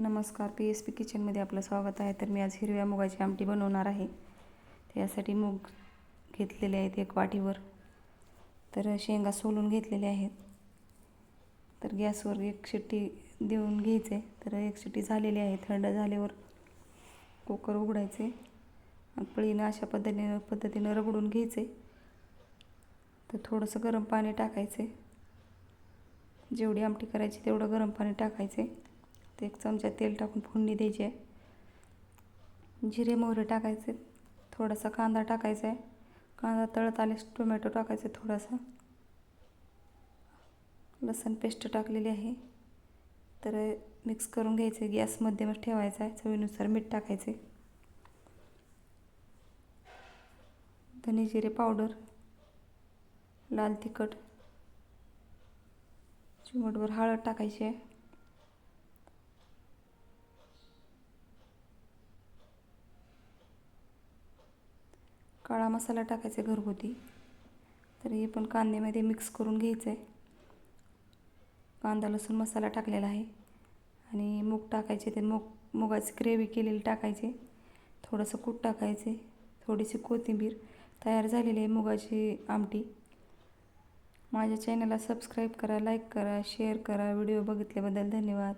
नमस्कार P S P किचनमध्ये आपलं स्वागत आहे. तर मी आज हिरव्या मुगाची आमटी बनवणार आहे. त्यासाठी मूग घेतलेले आहेत एक वाटीवर. तर शेंगा सोलून घेतलेल्या आहेत. तर गॅसवर एक शिट्टी देऊन घ्यायचे. तर एक शिट्टी झालेली आहे थंड झाल्यावर कुकर उघडायचे. पळीनं अशा पद्धतीनं पद्धतीनं रगडून घ्यायचे. तर थोडंसं गरम पाणी टाकायचे. जेवढी आमटी करायची तेवढं गरम पाणी टाकायचे. ते एक चमचा तेल टाकून फोडणी द्यायची आहे. जिरे मोहरे टाकायचे. थोडासा कांदा टाकायचा आहे. कांदा तळत आल्यास टोमॅटो टाकायचे थोडासा. लसण पेस्ट टाकलेली आहे. तर मिक्स करून घ्यायचे. गॅस मध्यमच ठेवायचा आहे. चवीनुसार मीठ टाकायचे. धने जिरे पावडर. लाल तिखट. चिमटभर हळद टाकायची आहे. काळा मसाला टाकायचा आहे घरगुती. तर हे पण कांद्यामध्ये मिक्स करून घ्यायचं आहे कांदा लसूण मसाला टाकलेला आहे. आणि मूग टाकायचे ते मूग मुगाची ग्रेव्ही केलेली टाकायचे. थोडंसं कूट टाकायचे. थोडीशी कोथिंबीर तयार झालेली आहे मुगाची आमटी. माझ्या चॅनलला सबस्क्राईब करा लाईक करा शेअर करा. व्हिडिओ बघितल्याबद्दल धन्यवाद.